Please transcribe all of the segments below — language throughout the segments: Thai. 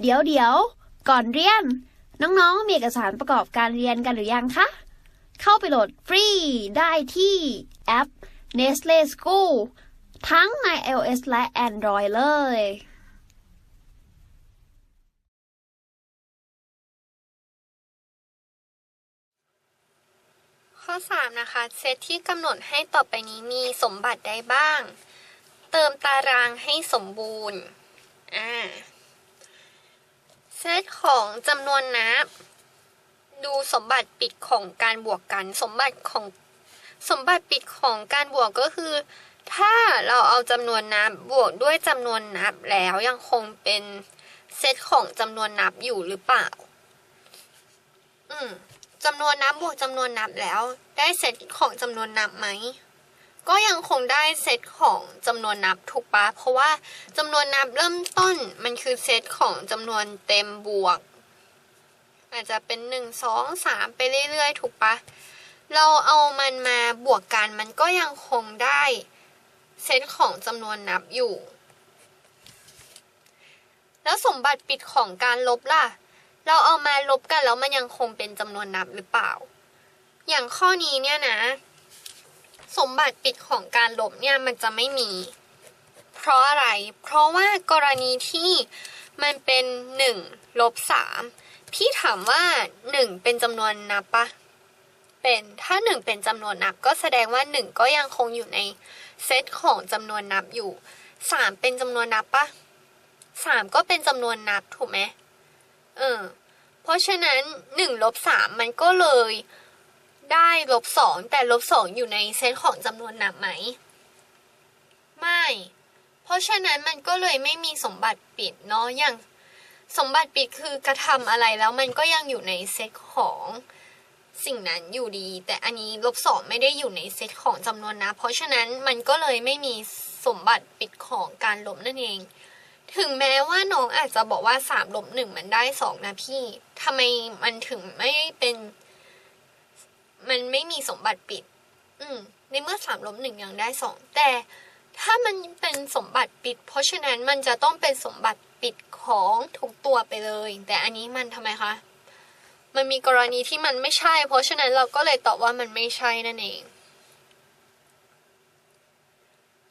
เดี๋ยวเดี๋ยวก่อนเรียน น้องๆ มีเอกสารประกอบการเรียนกันหรือยังคะ เข้าไปโหลดฟรีได้ที่แอป Nestle School ทั้งใน iOS และ Android เลยข้อ 3 นะคะ เซตที่กำหนดให้ต่อไปนี้มีสมบัติใดบ้าง เติมตารางให้สมบูรณ์อ่า เซตของจำนวนนับ ดูสมบัติปิดของการบวกกัน สมบัติของสมบัติปิดของการบวกก็คือ ถ้าเราเอาจำนวนนับบวกด้วยจำนวนนับแล้วยังคงเป็นเซตของจำนวนนับอยู่หรือเปล่า อืมจำนวนนับบวกจำนวนนับแล้ว ได้เซตของจำนวนนับไหม ก็ยังคงได้เซตของจำนวนนับถูกปะเพราะว่าจำนวนนับเริ่มต้นมันคือเซตของจำนวนเต็มบวก อาจจะเป็นหนึ่งสองสามไปเรื่อยๆ ถูกปะเราเอามันมาบวกกันมันก็ยังคงได้เซตของจำนวนนับอยู่ แล้วสมบัติปิดของการลบล่ะ เราเอามาลบกันแล้วมันยังคงเป็นจำนวนนับหรือเปล่า อย่างข้อนี้เนี่ยนะ สมบัติปิดของการลบเนี่ยมันจะไม่มี เพราะอะไร เพราะว่ากรณีที่มันเป็น1ลบ3พี่ถามว่า 1 เป็นจำนวนนับปะเป็น ถ้า 1 เป็นจำนวนนับ ก็แสดงว่า 1 ก็ยังคงอยู่ในเซตของจำนวนนับอยู่ 3 เป็นจำนวนนับปะ3 ก็เป็นจำนวนนับถูกไหมเออเพราะฉะนั้นหนึ่งลบสามมันก็เลย ได้ลบสองแต่ลบสองอยู่ในเซตของจำนวนนับไหม ไม่ เพราะฉะนั้นมันก็เลยไม่มีสมบัติปิดเนาะอย่างสมบัติปิดคือกระทำอะไรแล้วมันก็ยังอยู่ในเซตของสิ่งนั้นอยู่ดี แต่อันนี้ลบสองไม่ได้อยู่ในเซตของจำนวนนับเพราะฉะนั้นมันก็เลยไม่มีสมบัติปิดของการลบนั่นเอง ถึงแม้ว่าน้องอาจจะบอกว่าสามลบหนึ่งมันได้สองนะพี่ทำไมมันถึงไม่เป็น มันไม่มีสมบัติปิด อืม ในเมื่อสามลบหนึ่งยังได้สองแต่ถ้ามันเป็นสมบัติปิด เพราะฉะนั้นมันจะต้องเป็นสมบัติปิดของทุกตัวไปเลย แต่อันนี้มันทำไมคะ มันมีกรณีที่มันไม่ใช่ เพราะฉะนั้นเราก็เลยตอบว่ามันไม่ใช่นั่นเอง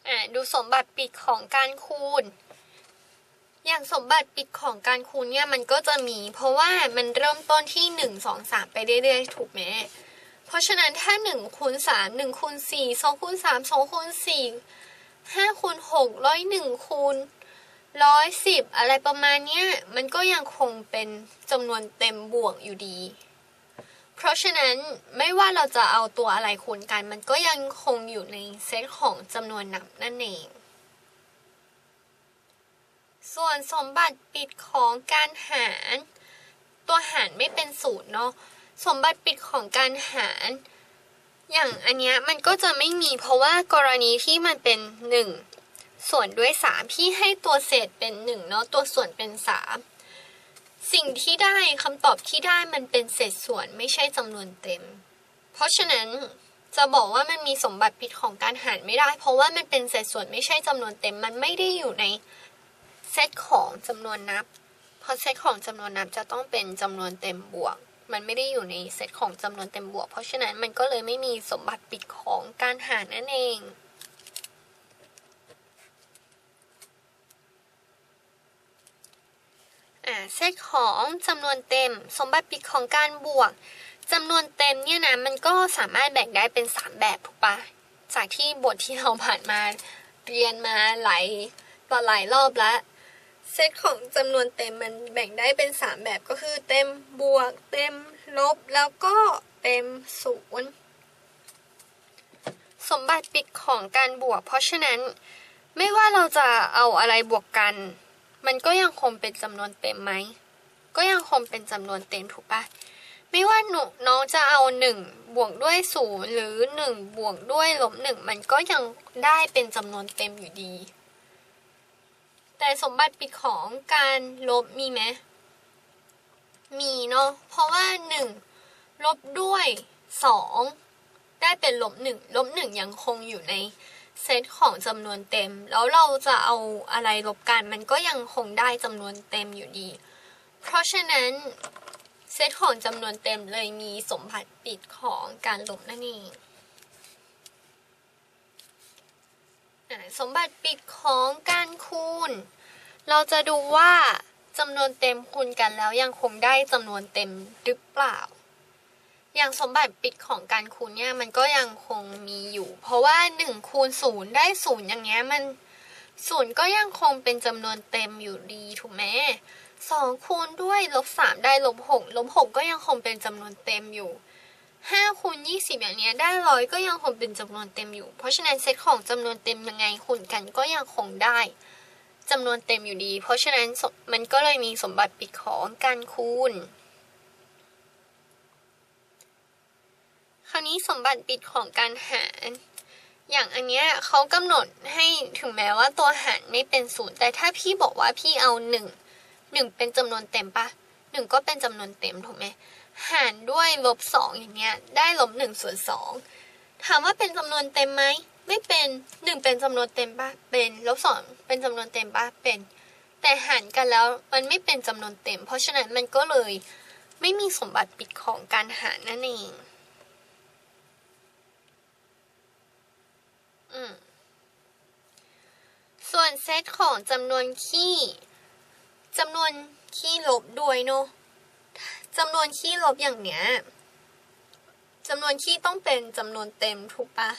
อ่าดูสมบัติปิดของการคูณ อย่างสมบัติปิดของการคูณเนี่ยมันก็จะมี เพราะว่ามันเริ่มต้นที่หนึ่งสองสามไปเรื่อยๆ ถูกไหม ราะฉะนั้นถ้าหนึ่งคูณสามหนึ่งคูณสี่สองคูณสามสองคูณสี่ห้าคูณหกร้อยหนึ่งคูณร้อยสิบอะไรประมาณเนี้ย มันก็ยังคงเป็นจำนวนเต็มบวกอยู่ดี เพราะฉะนั้นไม่ว่าเราจะเอาตัวอะไรคูณกัน มันก็ยังคงอยู่ในเซตของจำนวนนับนั่นเอง ส่วนสมบัติปิดของการหาร ตัวหารไม่เป็นศูนย์เนาะ สมบัติปิดของการหาร อย่างอันเนี้ยมันก็จะไม่มีเพราะว่ากรณีที่มันเป็น 1 ส่วนด้วย 3 ที่ให้ตัวเศษเป็น1เนาะตัวส่วนเป็น 3 สิ่งที่ได้คำตอบที่ได้มันเป็นเศษส่วนไม่ใช่จำนวนเต็ม เพราะฉะนั้นจะบอกว่ามันมีสมบัติปิดของการหารไม่ได้ เพราะว่ามันเป็นเศษส่วนไม่ใช่จำนวนเต็ม มันไม่ได้อยู่ในเซตของจำนวนนับ เพราะเซตของจำนวนนับจะต้องเป็นจำนวนเต็มบวก มันไม่ได้อยู่ในเซตของจำนวนเต็มบวก เพราะฉะนั้นมันก็เลยไม่มีสมบัติปิดของการหารนั่นเองอ่าเซตของจำนวนเต็ม สมบัติปิดของการบวกจำนวนเต็มเนี่ยนะมันก็สามารถแบ่งได้เป็น 3 แบบถูกปะจากที่บทที่เราผ่านมาเรียนมาหลายต่อหลายรอบแล้ว เซตของจำนวนเต็มมันแบ่งได้เป็น 3 แบบก็คือเต็มบวก เต็มลบ แล้วก็เต็มศูนย์สมบัติปิดของการบวก เพราะฉะนั้นไม่ว่าเราจะเอาอะไรบวกกัน มันก็ยังคงเป็นจำนวนเต็มไหม ก็ยังคงเป็นจำนวนเต็มถูกปะไม่ว่าหนูน้องจะเอาหนึ่งบวกด้วยศูนย์หรือหนึ่งบวกด้วยลบหนึ่งมันก็ยังได้เป็นจำนวนเต็มอยู่ดี แต่สมบัติปิดของการลบมีไหมมีเนาะเพราะว่าหนึ่งลบด้วยสองได้เป็นลบหนึ่งลบหนึ่งยังคงอยู่ในเซตของจำนวนเต็ม แล้วเราจะเอาอะไรลบกันมันก็ยังคงได้จำนวนเต็มอยู่ดี เพราะฉะนั้นเซตของจำนวนเต็มเลยมีสมบัติปิดของการลบนั่นเองสมบัติปิดของการคูณ เราจะดูว่าจำนวนเต็มคูณกันแล้วยังคงได้จำนวนเต็มหรือเปล่า อย่างสมบัติปิดของการคูณเนี่ยมันก็ยังคงมีอยู่ เพราะว่า1คูณ0ได้0อย่างเงี้ยมัน0ก็ยังคงเป็นจำนวนเต็มอยู่ดีถูกไหมสองคูณด้วยลบ3ได้ลบ6ลบ6ก็ยังคงเป็นจำนวนเต็มอยู่5คูณ20อย่างเนี้ยได้ร้อยก็ยังคงเป็นจำนวนเต็มอยู่ เพราะฉะนั้นเซตของจำนวนเต็มยังไงคูณกันก็ยังคงได้ จำนวนเต็มอยู่ดี เพราะฉะนั้นมันก็เลยมีสมบัติปิดของการคูณ คราวนี้สมบัติปิดของการหารอย่างอันเนี้ยเขากำหนดให้ถึงแม้ว่าตัวหารไม่เป็นศูนย์แต่ถ้าพี่บอกว่าพี่เอาหนึ่งหนึ่งเป็นจำนวนเต็มปะหนึ่งก็เป็นจำนวนเต็มถูกไหมหารด้วยลบสองอย่างเงี้ยได้ลบหนึ่งส่วนสองถามว่าเป็นจำนวนเต็มไหมไม่เป็นหนึ่งเป็นจำนวนเต็มปะเป็นลบสอง เป็นจำนวนเต็มปะเป็น แต่หารกันแล้วมันไม่เป็นจำนวนเต็ม เพราะฉะนั้นมันก็เลยไม่มีสมบัติปิดของการหารนั่นเองอืมส่วนเซตของจำนวนขี้จำนวนขี้ลบด้วยเนอะจำนวนขี้ลบอย่างเนี้ยจำนวนขี้ต้องเป็นจำนวนเต็มถูกปะ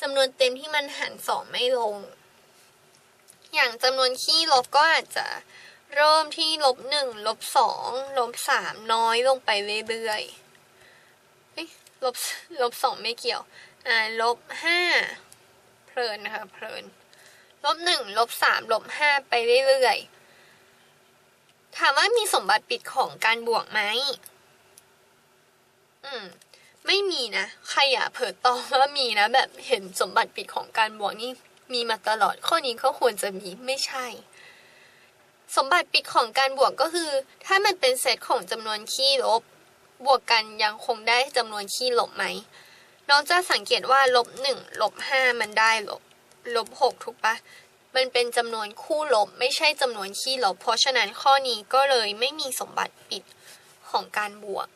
จำนวนเต็มที่มันหารสองไม่ลง อย่างจำนวนขี้ลบก็อาจจะเริ่มที่ลบหนึ่งลบสองลบสามน้อยลงไปเรื่อยๆลบลบสองไม่เกี่ยว อ่าลบห้าเพลินนะคะเพลินลบหนึ่งลบสามลบห้าไปเรื่อยๆ ถามว่ามีสมบัติปิดของการบวกไหม อืม ไม่มีนะ ใครอย่าเผลอตอว่ามีนะ แบบเห็นสมบัติปิดของการบวกนี่ มีมาตลอด ข้อนี้ก็ควรจะมีไม่ใช่ สมบัติปิดของการบวกก็คือ ถ้ามันเป็นเซตของจำนวนคี่ลบ บวกกันยังคงได้จำนวนคี่ลบไหมน้องจะสังเกตว่าลบหนึ่งลบห้ามันได้ลบลบหกถูกปะมันเป็นจำนวนคู่ลบไม่ใช่จำนวนขี้ลบ เพราะฉะนั้นข้อนี้ก็เลยไม่มีสมบัติปิดของการบวก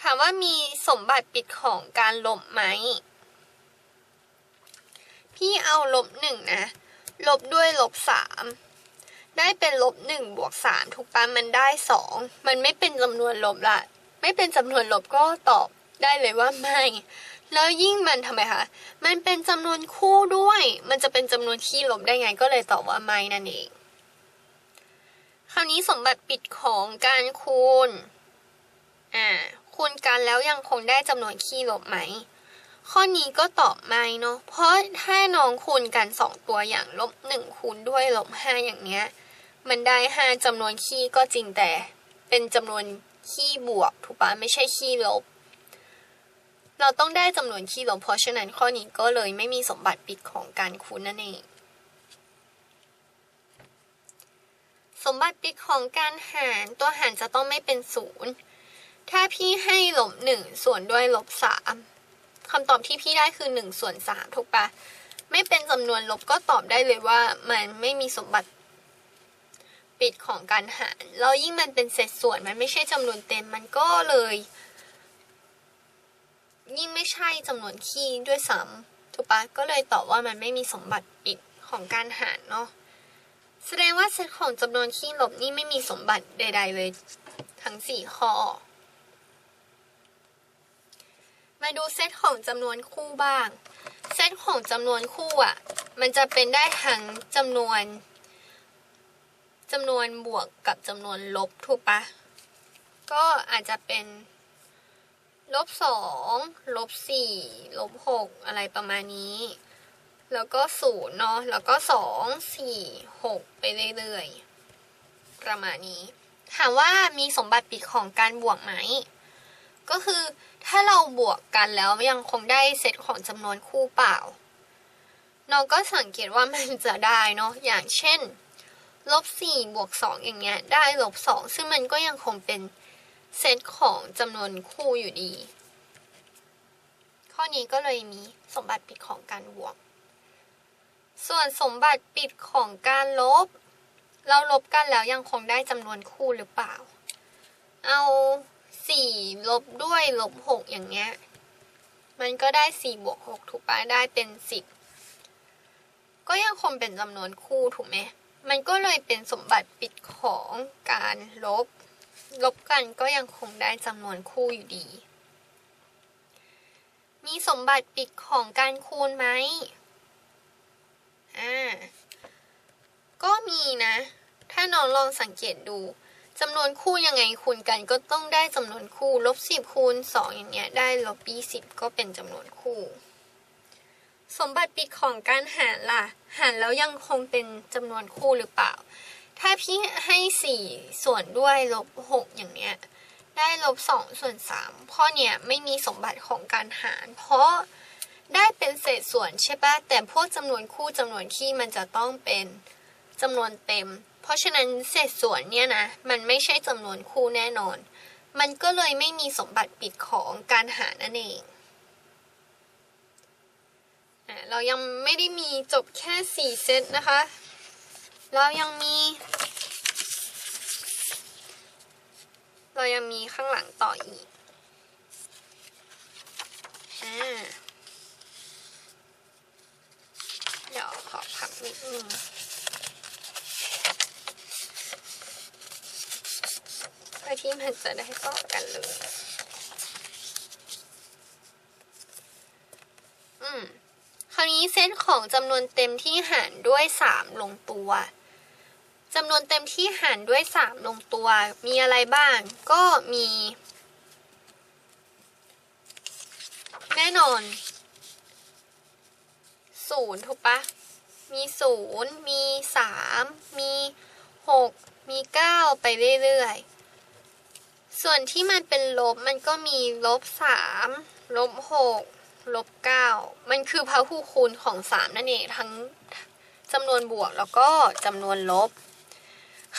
ถามว่ามีสมบัติปิดของการลบไหม พี่เอาลบหนึ่งนะ ลบด้วยลบสามได้เป็นลบหนึ่งบวกสามถูกปะมันได้สองมันไม่เป็นจำนวนลบละไม่เป็นจำนวนลบก็ตอบได้เลยว่าไม่ แล้วยิ่งมันทำไมคะ มันเป็นจำนวนคู่ด้วย มันจะเป็นจำนวนขี้ลบได้ไงก็เลยตอบว่าไม่นั่นเอง คราวนี้สมบัติปิดของการคูณ อ่า คูณกันแล้วยังคงได้จำนวนขี้ลบไหม ข้อนี้ก็ตอบไม่เนาะ เพราะถ้าน้องคูณกันสองตัวอย่างลบหนึ่งคูณด้วยลบห้าอย่างเนี้ย มันได้ห้าจำนวนขี้ก็จริงแต่เป็นจำนวนขี้บวกถูกปะไม่ใช่ขี้ลบ เราต้องได้จำนวนขี้ลบเพราะฉะนั้นข้อนี้ก็เลยไม่มีสมบัติปิดของการคูณนั่นเอง สมบัติปิดของการหารตัวหารจะต้องไม่เป็นศูนย์ถ้าพี่ให้ลบหนึ่งส่วนด้วยลบสาม คำตอบที่พี่ได้คือหนึ่งส่วนสามถูกปะไม่เป็นจำนวนลบก็ตอบได้เลยว่ามันไม่มีสมบัติปิดของการหารแล้วยิ่งมันเป็นเศษส่วนมันไม่ใช่จำนวนเต็มมันก็เลย ยิ่งไม่ใช่จำนวนคี่ด้วยซ้ำถูกปะก็เลยตอบว่ามันไม่มีสมบัติปิดของการหารเนาะแสดงว่าเซตของจำนวนคี่ลบนี่ไม่มีสมบัติใด ๆ เลย ทั้งสี่ข้อ มาดูเซตของจำนวนคู่บ้าง เซตของจำนวนคู่อะ มันจะเป็นได้ทั้งจำนวนจำนวนบวกกับจำนวนลบถูกปะ ก็อาจจะเป็นลบสองลบสี่ลบหกอะไรประมาณนี้ แล้วก็ศูนย์เนาะ แล้วก็สองสี่หกไปเรื่อยๆ ประมาณนี้ ถามว่ามีสมบัติปิดของการบวกไหม ก็คือ ถ้าเราบวกกันแล้วยังคงได้เซตของจำนวนคู่เปล่าน้องก็สังเกตว่ามันจะได้เนาะอย่างเช่นลบสี่บวกสองอย่างเงี้ยได้ลบสองซึ่งมันก็ยังคงเป็นเซตของจำนวนคู่อยู่ดี ข้อนี้ก็เลยมีสมบัติปิดของการบวก ส่วนสมบัติปิดของการลบ เราลบกันแล้วยังคงได้จำนวนคู่หรือเปล่า เอา สี่ลบด้วยลบหกอย่างเงี้ย มันก็ได้สี่บวกหกถูกปะได้เป็นสิบก็ยังคงเป็นจำนวนคู่ถูกไหมมันก็เลยเป็นสมบัติปิดของการลบ ลบกันก็ยังคงได้จำนวนคู่อยู่ดี มีสมบัติปิดของการคูณไหมอ่าก็มีนะ ถ้าน้องลองสังเกตดู จำนวนคู่ยังไงคูณกันก็ต้องได้จำนวนคู่ลบสิบคูณสองอย่างเงี้ยได้ลบยี่สิบก็เป็นจำนวนคู่ สมบัติปิดของการหารล่ะ หารแล้วยังคงเป็นจำนวนคู่หรือเปล่า ถ้าพี่ให้สี่ส่วนด้วยลบหกอย่างเนี้ยได้ลบสองส่วนสามข้อเนี้ยไม่มีสมบัติของการหาร เพราะได้เป็นเศษส่วนใช่ปะแต่พวกจำนวนคู่จำนวนที่มันจะต้องเป็น จำนวนเต็ม เพราะฉะนั้นเศษส่วนเนี่ยนะ มันไม่ใช่จำนวนคู่แน่นอน มันก็เลยไม่มีสมบัติปิดของการหารนั่นเองเรายังไม่ได้มีจบแค่สี่เซตนะคะ เรายังมี เรายังมีข้างหลังต่ออีกอเดี๋ยวขอพักนิดนึง พื่อที่มันจะได้ต่อกันเลย อืม คราวนี้เซตของจำนวนเต็มที่หารด้วยสามลงตัวจำนวนเต็มที่หารด้วยสามลงตัว มีอะไรบ้าง ก็มี แน่นอนศูนย์ถูกปะ มีศูนย์มีสาม มีหก มีเก้าไปเรื่อยๆ ส่วนที่มันเป็นลบมันก็มีลบสามลบหกลบเก้ามันคือพหุคูณของสามนั่นเองทั้งจำนวนบวกแล้วก็จำนวนลบ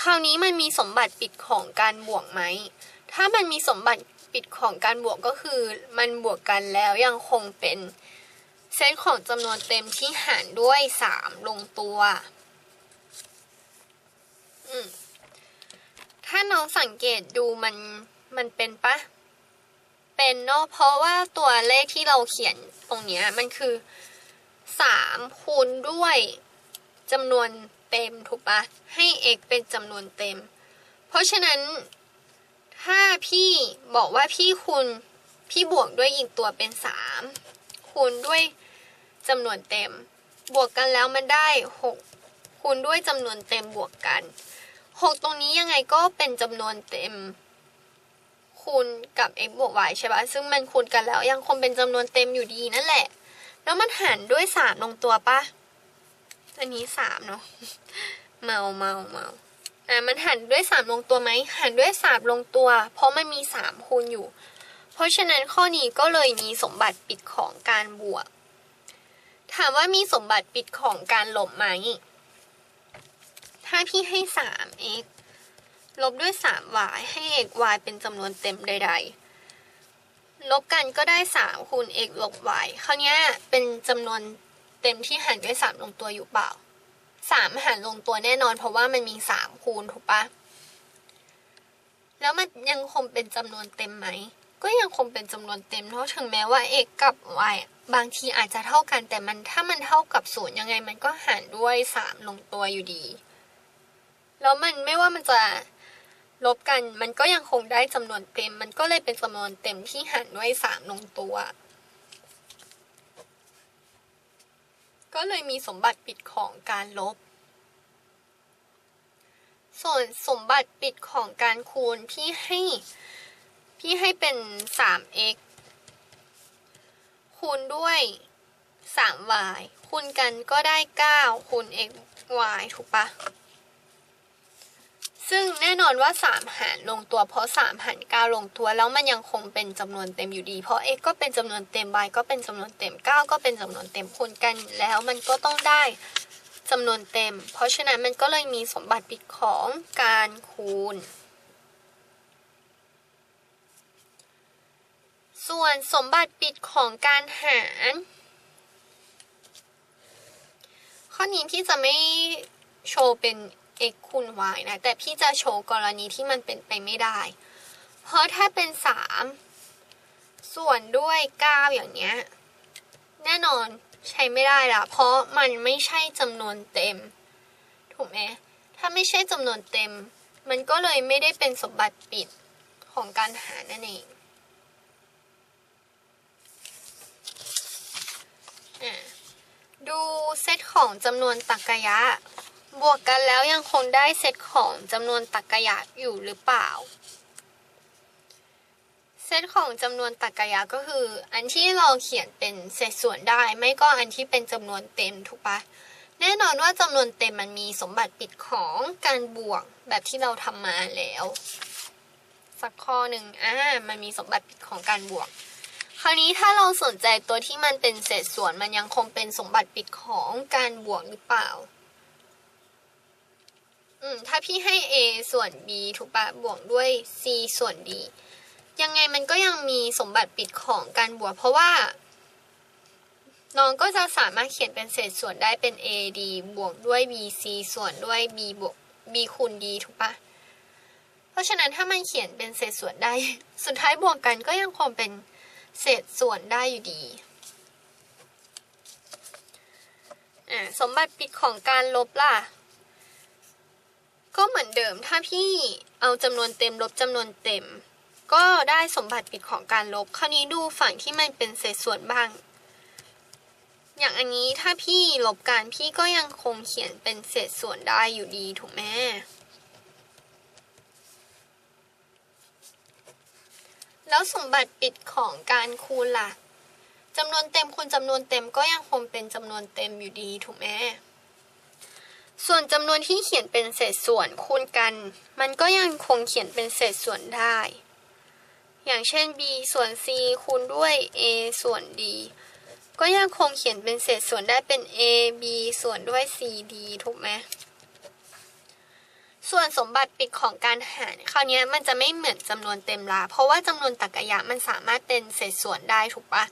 คราวนี้มันมีสมบัติปิดของการบวกไหม ถ้ามันมีสมบัติปิดของการบวกก็คือมันบวกกันแล้วยังคงเป็นเซตของจำนวนเต็มที่หารด้วยสามลงตัว อืม ถ้าน้องสังเกตดูมันมันเป็นปะเป็นเนาะเพราะว่าตัวเลขที่เราเขียนตรงเนี้ยมันคือสามคูณด้วยจำนวนเต็มถูกปะให้ x เป็นจำนวนเต็ม เพราะฉะนั้นถ้าพี่บอกว่าพี่คูณพี่บวกด้วยอีกตัวเป็นสามคูณด้วยจำนวนเต็ม บวกกันแล้วมันได้หกคูณด้วยจำนวนเต็มบวกกัน หกตรงนี้ยังไงก็เป็นจำนวนเต็ม คูณกับ x บวก y ใช่ปะซึ่งมันคูณกันแล้วยังคงเป็นจำนวนเต็มอยู่ดีนั่นแหละ แล้วมันหารด้วยสามลงตัวปะอันนี้สามเนาะเมาเมาเมาอะมันหันด้วยสามลงตัวไหมหันด้วยสามลงตัว เพราะมันมีสามคูณอยู่ เพราะฉะนั้นข้อนี้ก็เลยมีสมบัติปิดของการบวก ถามว่ามีสมบัติปิดของการลบไหม ถ้าพี่ให้สาม x ลบด้วยสาม y ให้ x y เป็นจำนวนเต็มใด ๆ ลบกันก็ได้สามคูณ x ลบ y คราวเนี้ยเป็นจำนวนเต็มที่หารด้วยสามลงตัวอยู่เปล่าสามหารลงตัวแน่นอนเพราะว่ามันมีสามคูณถูกปะแล้วมันยังคงเป็นจำนวนเต็มไหม ก็ยังคงเป็นจำนวนเต็มเพราะถึงแม้ว่า x กับ y บางทีอาจจะเท่ากันแต่มันถ้ามันเท่ากับศูนย์ยังไงมันก็หารด้วยสามลงตัวอยู่ดี แล้วมันไม่ว่ามันจะลบกัน มันก็ยังคงได้จำนวนเต็ม มันก็เลยเป็นจำนวนเต็มที่หารด้วยสามลงตัว ก็เลยมีสมบัติปิดของการลบ ส่วนสมบัติปิดของการคูณพี่ให้พี่ให้เป็น 3x คูณด้วย 3y คูณกันก็ได้ 9 คูณ x y ถูกปะ ซึ่งแน่นอนว่า 3 หารลงตัวเพราะ 3 หาร 9 ลงตัว แล้วมันยังคงเป็นจำนวนเต็มอยู่ดี เพราะ x ก็เป็นจำนวนเต็ม y ก็เป็นจำนวนเต็ม 9 ก็เป็นจำนวนเต็มคูณกัน แล้วมันก็ต้องได้จำนวนเต็ม เพราะฉะนั้นมันก็เลยมีสมบัติปิดของการคูณ ส่วนสมบัติปิดของการหาร ข้อนี้พี่จะไม่โชว์เป็น x คูณ y นะ แต่พี่จะโชว์กรณีที่มันเป็นไปไม่ได้ เพราะถ้าเป็น 3 ส่วนด้วย 9 อย่างเนี้ย แน่นอนใช้ไม่ได้ละเพราะมันไม่ใช่จำนวนเต็ม ถูกไหมถ้าไม่ใช่จำนวนเต็ม มันก็เลยไม่ได้เป็นสมบัติปิดของการหานั่นเองดูเซตของจำนวนตรรกะยะ บวกกันแล้วยังคงได้เซตของจำนวนตรรกะยะอยู่หรือเปล่า เซตของจำนวนตรรกะยะก็คือ อันที่เราเขียนเป็นเศษส่วนได้ ไม่ก็อันที่เป็นจำนวนเต็มถูกปะแน่นอนว่าจำนวนเต็มมันมีสมบัติปิดของการบวกแบบที่เราทำมาแล้ว สักข้อหนึ่งอ่ามันมีสมบัติปิดของการบวก คราวนี้ถ้าเราสนใจตัวที่มันเป็นเศษส่วนมันยังคงเป็นสมบัติปิดของการบวกหรือเปล่า อืมถ้าพี่ให้ a ส่วน b ถูกปะบวกด้วย c ส่วน d ยังไงมันก็ยังมีสมบัติปิดของการบวก เพราะว่า น้องก็จะสามารถเขียนเป็นเศษส่วนได้เป็น AD บวกด้วย BC ส่วนด้วย B บวก B คูณ D ถูกปะเพราะฉะนั้นถ้ามันเขียนเป็นเศษส่วนได้ สุดท้ายบวกกันก็ยังคงเป็นเศษส่วนได้อยู่ดีสมบัติปิดของการลบล่ะ ก็เหมือนเดิมถ้าพี่เอาจำนวนเต็มลบจำนวนเต็ม ก็ได้สมบัติปิดของการลบ คราวนี้ดูฝั่งที่มันเป็นเศษส่วนบ้าง อย่างอันนี้ถ้าพี่ลบกันพี่ก็ยังคงเขียนเป็นเศษส่วนได้อยู่ดีถูกไหมแล้วสมบัติปิดของการคูณล่ะจำนวนเต็มคูณจำนวนเต็มก็ยังคงเป็นจำนวนเต็มอยู่ดีถูกไหม ส่วนจำนวนที่เขียนเป็นเศษส่วนคูณกัน มันก็ยังคงเขียนเป็นเศษส่วนได้ อย่างเช่น b ส่วน c คูณด้วย a ส่วน d ก็ยังคงเขียนเป็นเศษส่วนได้เป็น a b ส่วนด้วย c d ถูกไหมส่วนสมบัติปิดของการหารคราวนี้มันจะไม่เหมือนจำนวนเต็มละเพราะว่าจำนวนตรรกะยะมันสามารถเป็นเศษส่วนได้ถูกปะ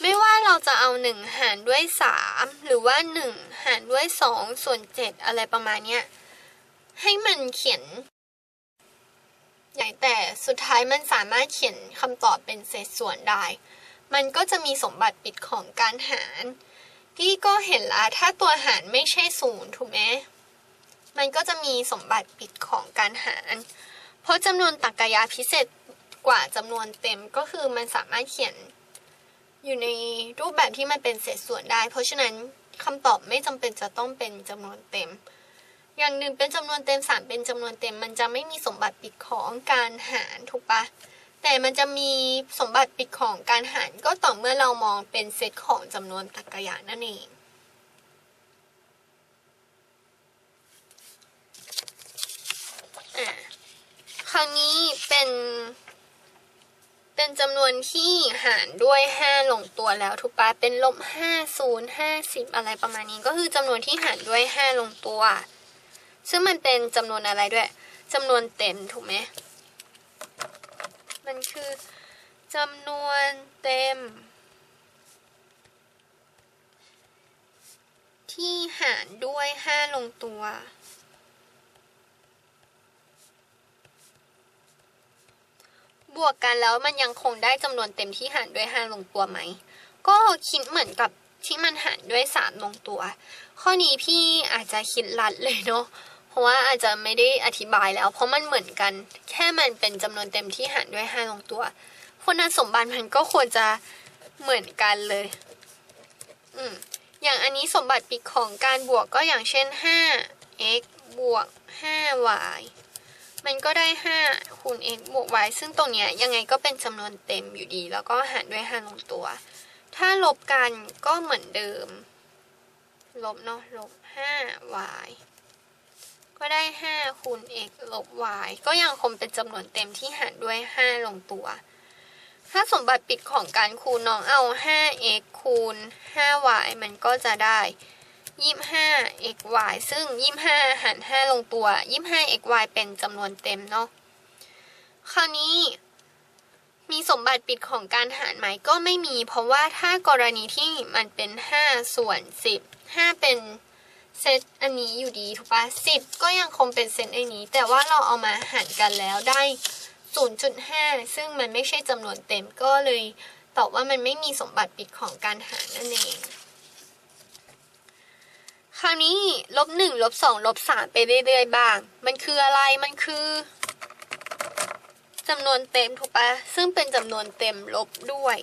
ไม่ว่าเราจะเอา 1 หารด้วย 3 หรือว่า 1 หารด้วย 2 ส่วน 7 อะไรประมาณเนี้ย ให้มันเขียน ใหญ่แต่สุดท้ายมันสามารถเขียนคำตอบเป็นเศษส่วนได้ มันก็จะมีสมบัติปิดของการหาร ที่ก็เห็นละถ้าตัวหารไม่ใช่ศูนย์ถูกไหมมันก็จะมีสมบัติปิดของการหาร เพราะจำนวนตรรกะยะพิเศษกว่าจำนวนเต็มก็คือมันสามารถเขียน อยู่ในรูปแบบที่มันเป็นเศษส่วนได้ เพราะฉะนั้นคำตอบไม่จำเป็นจะต้องเป็นจำนวนเต็ม อย่างหนึ่งเป็นจำนวนเต็มสามเป็นจำนวนเต็ม มันจะไม่มีสมบัติปิดของการหารถูกปะแต่มันจะมีสมบัติปิดของการหารก็ต่อเมื่อเรามองเป็นเซตของจำนวนตรรกะยะนั่นเองอะคราวนี้เป็น เป็นจำนวนที่หารด้วย 5 ลงตัวแล้วถูกปะเป็นลบ5 0 50 อะไรประมาณนี้ก็คือจำนวนที่หารด้วย 5 ลงตัว ซึ่งมันเป็นจำนวนอะไรด้วยจำนวนเต็มถูกไหมมันคือจำนวนเต็ม ที่หารด้วย 5 ลงตัว บวกกันแล้วมันยังคงได้จำนวนเต็มที่หารด้วย 5 ลงตัวไหม ก็คิดเหมือนกับที่มันหารด้วย 3 ลงตัว ข้อนี้พี่อาจจะคิดลัดเลยเนาะเพราะว่าอาจจะไม่ได้อธิบายแล้ว เพราะมันเหมือนกัน แค่มันเป็นจำนวนเต็มที่หารด้วย 5 ลงตัวคุณสมบัติมันก็ควรจะเหมือนกันเลย อืม อย่างอันนี้สมบัติปิดของการบวกก็อย่างเช่น 5x บวก 5y มันก็ได้ 5 คูณ x บวก y ซึ่งตรงเนี้ยยังไงก็เป็นจำนวนเต็มอยู่ดี แล้วก็หารด้วย 5 ลงตัว ถ้าลบกันก็เหมือนเดิม ลบเนาะลบ 5y ก็ได้ 5 คูณ x ลบ y ก็ยังคงเป็นจำนวนเต็มที่หารด้วย 5 ลงตัว ถ้าสมบัติปิดของการคูณน้องเอา 5x คูณ 5y มันก็จะได้ 25 xy ซึ่ง 25 หาร 5 ลงตัว 25 xy เป็นจำนวนเต็มเนาะ คราวนี้มีสมบัติปิดของการหารไหมก็ไม่มี เพราะว่าถ้ากรณีที่มันเป็น 5 ส่วน 10 5 เป็นเซตอันนี้อยู่ดีถูกปะ10 ก็ยังคงเป็นเซตอันนี้ แต่ว่าเราเอามาหารกันแล้วได้ 0.5 ซึ่งมันไม่ใช่จำนวนเต็มก็เลยตอบว่ามันไม่มีสมบัติปิดของการหารนั่นเอง คราวนี้ลบหนึ่งลบสองลบสามไปเรื่อยๆบ้าง มันคืออะไรมันคือจำนวนเต็มถูกปะซึ่งเป็นจำนวนเต็มลบด้วย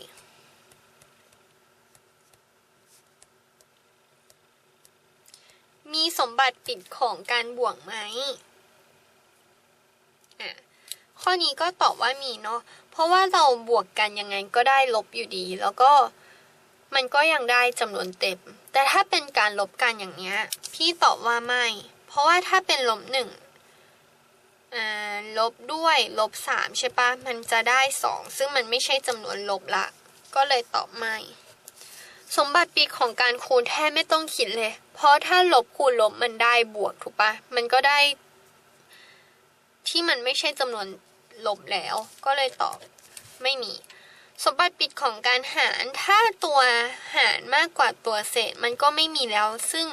มีสมบัติปิดของการบวกไหมอะข้อนี้ก็ตอบว่ามีเนาะ เพราะว่าเราบวกกันยังไงก็ได้ลบอยู่ดี แล้วก็มันก็ยังได้จำนวนเต็ม แต่ถ้าเป็นการลบกันอย่างเนี้ย พี่ตอบว่าไม่ เพราะว่าถ้าเป็นลบหนึ่งลบด้วยลบสามใช่ปะมันจะได้สองซึ่งมันไม่ใช่จำนวนลบละ ก็เลยตอบไม่ สมบัติปิดของการคูณแทบไม่ต้องคิดเลย เพราะถ้าลบคูณลบมันได้บวกถูกปะมันก็ได้ ที่มันไม่ใช่จำนวนลบแล้ว ก็เลยตอบไม่มี สมบัติปิดของการหารถ้าตัวหารมากกว่าตัวเศษมันก็ไม่มีแล้ว ซึ่ง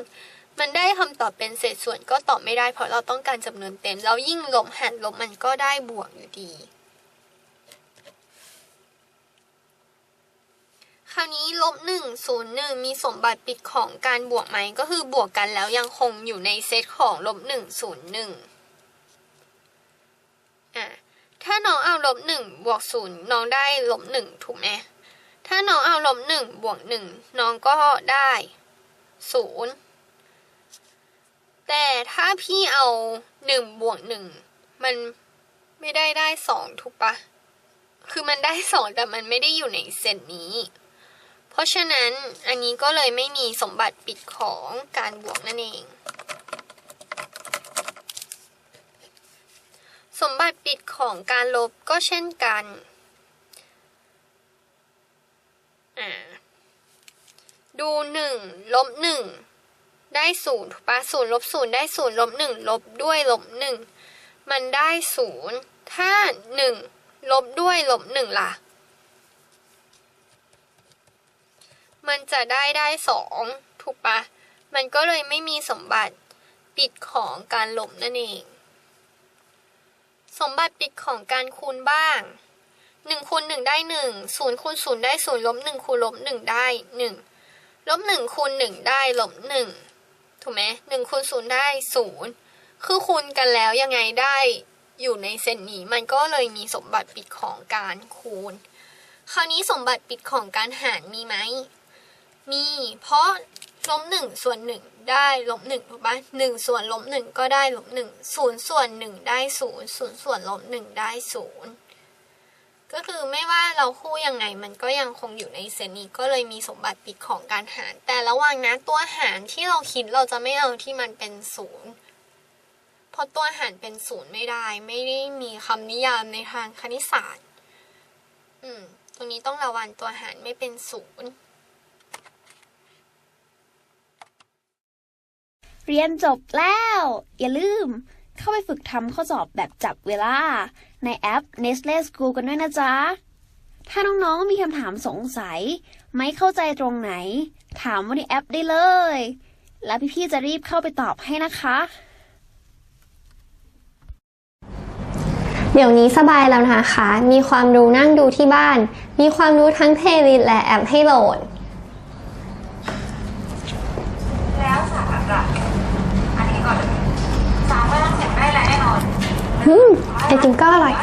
มันได้คำตอบเป็นเศษส่วนก็ตอบไม่ได้เพราะเราต้องการจำนวนเต็ม แล้วยิ่งลบหารลบมันก็ได้บวกอยู่ดี คราวนี้ลบหนึ่งศูนย์หนึ่งมีสมบัติปิดของการบวกไหมก็คือบวกกันแล้วยังคงอยู่ในเซตของลบหนึ่งศูนย์หนึ่งอะ ถ้าน้องเอาลบหนึ่งบวกศูนย์น้องได้ลบหนึ่งถูกไหมถ้าน้องเอาลบหนึ่งบวกหนึ่งน้องก็ได้ศูนย์แต่ถ้าพี่เอาหนึ่งบวกหนึ่งมันไม่ได้ได้สองถูกปะคือมันได้สองแต่มันไม่ได้อยู่ในเซตนี้ เพราะฉะนั้นอันนี้ก็เลยไม่มีสมบัติปิดของการบวกนั่นเอง สมบัติปิดของการลบก็เช่นกันดูหนึ่งลบหนึ่งได้ศูนย์ถูกปะศูนย์ลบศูนย์ได้ศูนย์ลบหนึ่งลบด้วยลบหนึ่งมันได้ศูนย์ถ้าหนึ่งลบด้วยลบหนึ่งล่ะ มันจะได้ได้สองถูกปะมันก็เลยไม่มีสมบัติปิดของการลบนั่นเอง สมบัติปิดของการคูณบ้างหนึ่งคูณหนึ่งได้หนึ่งศูนย์คูณศูนย์ได้ศูนย์ลบหนึ่งคูณลบหนึ่งได้หนึ่งลบหนึ่งคูณหนึ่งได้ลบหนึ่งถูกไหมหนึ่งคูณศูนย์ได้ศูนย์คือคูณกันแล้วยังไงได้อยู่ในเซนนี้มันก็เลยมีสมบัติปิดของการคูณ คราวนี้สมบัติปิดของการหารมีไหม มี เพราะลบหนึ่งส่วนหนึ่ง ได้ลบหนึ่งถูกปะหนึ่งส่วนลบหนึ่งก็ได้ลบหนึ่งศูนย์ส่วนหนึ่งได้ศูนย์ศูนย์ส่วนลบหนึ่งได้ศูนย์ก็คือไม่ว่าเราคู่ยังไงมันก็ยังคงอยู่ในเซนนี้ก็เลยมีสมบัติปิดของการหาร แต่ระหว่างนะตัวหารที่เราคิดเราจะไม่เอาที่มันเป็นศูนย์เพราะตัวหารเป็นศูนย์ไม่ได้ ไม่ได้มีคำนิยามในทางคณิตศาสตร์ อืม ตรงนี้ต้องระวังตัวหารไม่เป็นศูนย์ เรียนจบแล้ว อย่าลืม เข้าไปฝึกทำข้อสอบแบบจับเวลา ในแอป Nestle School กันด้วยนะจ๊ะ ถ้าน้องๆมีคำถามสงสัย ไม่เข้าใจตรงไหน ถามว่าในแอปได้เลย แล้วพี่ๆจะรีบเข้าไปตอบให้นะคะเดี๋ยวนี้สบายแล้วนะคะ มีความรู้นั่งดูที่บ้าน มีความรู้ทั้งเพลย์ลิสต์และแอปให้โหลด ไอติมก็อร่อย